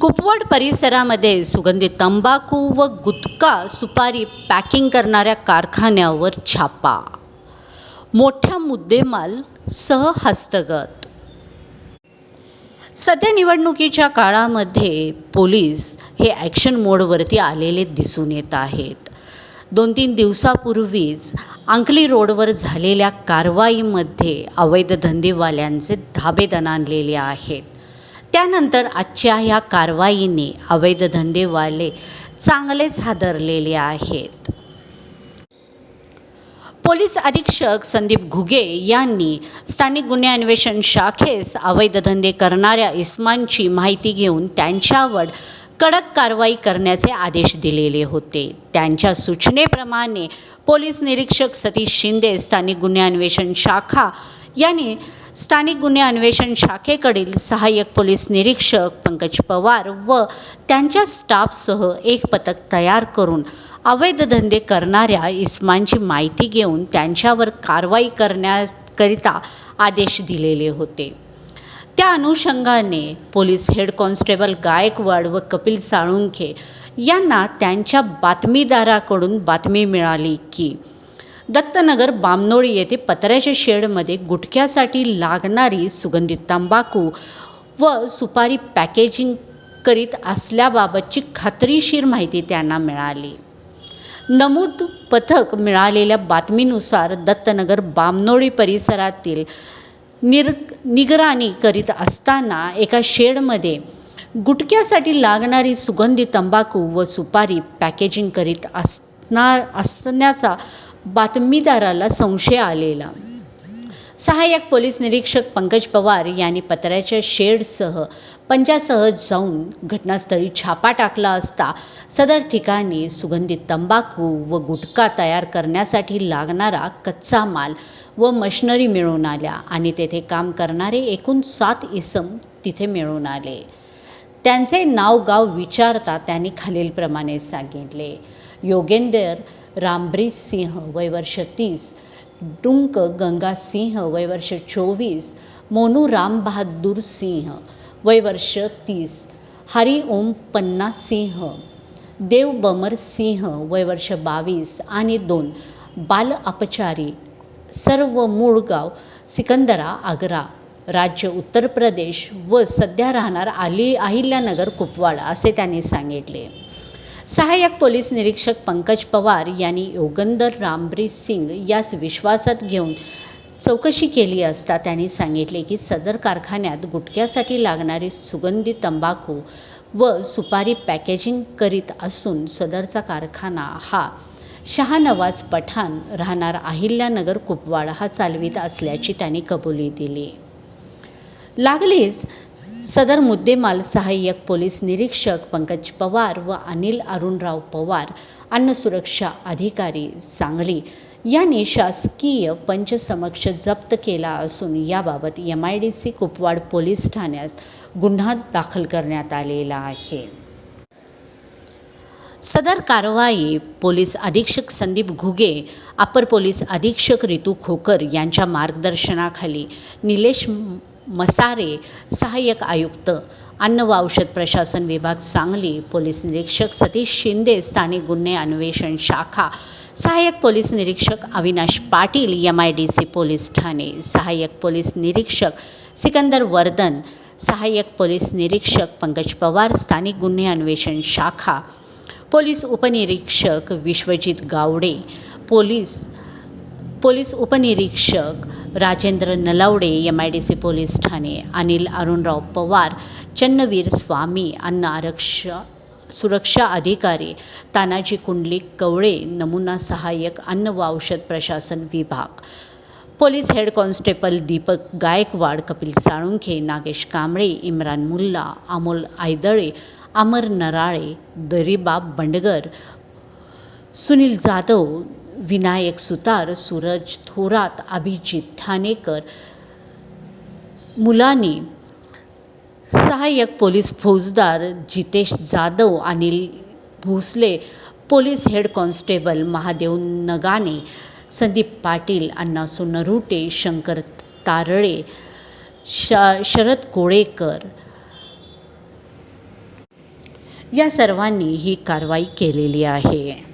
कुपवाड परिसरामध्ये सुगंधित तंबाखू व गुटखा सुपारी पॅकिंग करणाऱ्या कारखान्यावर छापा. मोठ्या मुद्देमाल सह हस्तगत सध्या निवडणुकीच्या काळामध्ये पोलीस हे ॲक्शन मोडवरती आलेले दिसून येत आहेत. दोन तीन दिवसापूर्वीच अंकली रोडवर झालेल्या कारवाईमध्ये अवैध धंदेवाल्यांचे धाबे दणाणलेले आहेत. त्यानंतर आजच्या ह्या कारवाईने अवैध धंदेवाले चांगलेच हादरलेले आहेत. पोलीस अधीक्षक संदीप घुगे यांनी स्थानिक गुन्हे अन्वेषण शाखेस अवैध धंदे करणाऱ्या इस्मांची माहिती घेऊन त्यांच्यावर कडक कारवाई करण्याचे आदेश दिलेले होते. त्यांच्या सूचनेप्रमाणे पोलीस निरीक्षक सतीश शिंदे स्थानिक गुन्हे अन्वेषण शाखा यांनी स्थानिक गुन्हे अन्वेषण शाखेकडील सहाय्यक पोलीस निरीक्षक पंकज पवार व त्यांच्या स्टाफसह एक पथक तयार करून अवैध धंदे करणाऱ्या इस्मांची माहिती घेऊन त्यांच्यावर कारवाई करण्याकरिता आदेश दिलेले होते. त्या अनुषंगाने पोलीस हेड कॉन्स्टेबल गायकवाड व कपिल साळुंखे यांना त्यांच्या बातमीदाराकडून बातमी मिळाली की दत्तनगर बामनोळी येथे पत्र्याच्या शेडमध्ये गुटख्यासाठी लागणारी सुगंधित तंबाखू व सुपारी पॅकेजिंग करीत असल्याबाबतची खात्रीशीर माहिती त्यांना मिळाली. नमूद पथक मिळालेल्या बातमीनुसार दत्तनगर बामनोळी परिसरातील निर निगराणी करीत असताना एका शेडमध्ये गुटख्यासाठी लागणारी सुगंधी तंबाखू व सुपारी पॅकेजिंग करीत असणार असण्याचा बातमीदाराला संशय आलेला. सहाय्यक पोलीस निरीक्षक पंकज पवार यांनी पत्र्याच्या शेडसह पंजासह जाऊन घटनास्थळी छापा टाकला असता सदर ठिकाणी सुगंधित तंबाखू व गुटखा तयार करण्यासाठी लागणारा कच्चा माल व मशिनरी मिळून आल्या आणि तेथे काम करणारे एकूण सात इसम तिथे मिळून आले. त्यांचे नाव गाव विचारता त्यांनी खालीलप्रमाणे सांगितले. योगेंदर रामब्रीज सिंह वय वर्ष तीस. डुंक गंगा सिंह वय वर्ष चोवीस. मोनू राम बहादूर सिंह वय वर्ष तीस. हरी ओम पन्ना सिंह देव बमर सिंह वय वर्ष बावीस आणि दोन. बाल अपचारी सर्व मूळ गाव सिकंदरा आग्रा. राज्य उत्तर प्रदेश व सध्या राहणार आली अहिल्यानगर कुपवाडा असे त्यांनी सांगितले. सहाय्यक पोलीस निरीक्षक पंकज पवार यांनी योगंदर रामब्रीज सिंग यास विश्वासात घेऊन चौकशी केली असता त्यांनी सांगितले की सदर कारखान्यात गुटख्यासाठी लागणारी सुगंधी तंबाखू व सुपारी पॅकेजिंग करीत असून सदरचा कारखाना हा शहानवाज पठाण राहणार अहिल्यानगर कुपवाड हा चालवित असल्याची त्यांनी कबुली दिली. लागलीच सदर मुद्देमाल सहाय्यक पोलीस निरीक्षक पंकज पवार व अनिल अरुणराव पवार अन्न सुरक्षा अधिकारी सांगली. यांनी शासकीय पंचसमक्ष जप्त केला असून याबाबत M I D C Kupwad police ठाण्यास गुन्हा दाखल करण्यात आलेला आहे. सदर कारवाई पोलीस अधीक्षक संदीप घुगे अपर पोलीस अधीक्षक रितू खोकर यांच्या मार्गदर्शनाखाली निलेश मसारे सहाय्यक आयुक्त अन्न व औषध प्रशासन विभाग सांगली पोलीस निरीक्षक सतीश शिंदे स्थानिक गुन्हे अन्वेषण शाखा सहाय्यक पोलीस निरीक्षक Avinash Patil M I D C police Thane सहाय्यक पोलीस निरीक्षक सिकंदर वर्धन सहाय्यक पोलीस निरीक्षक पंकज पवार स्थानिक गुन्हे अन्वेषण शाखा पोलीस उपनिरीक्षक विश्वजित गावडे पोलीस पोलीस उपनिरीक्षक Rajendra Nalawade M I D C police Thane Anil Arunrao Pawar Channaveer Swami अन्न आरक्ष सुरक्षा अधिकारी तानाजी कुंडलिक कवळे नमुना सहाय्यक अन्न व औषध प्रशासन विभाग. Police head constable Deepak Gaikwad Kapil Salunkhe Nagesh Kamble Imran Mulla Amol Aydale Amar Narale Daribab Bandgar Sunil Jadhav Vinayak Sutar Suraj Thorat Abhijit Thanekar Mulani सहाय्यक पोलीस फौजदार Jitesh Jadhav Anil Bhosale police head constable Mahadev Nagane Sandeep Patil Anna Narute Shankar Tarale श शरद कोळेकर. या सर्वांनी ही कारवाई केलेली आहे.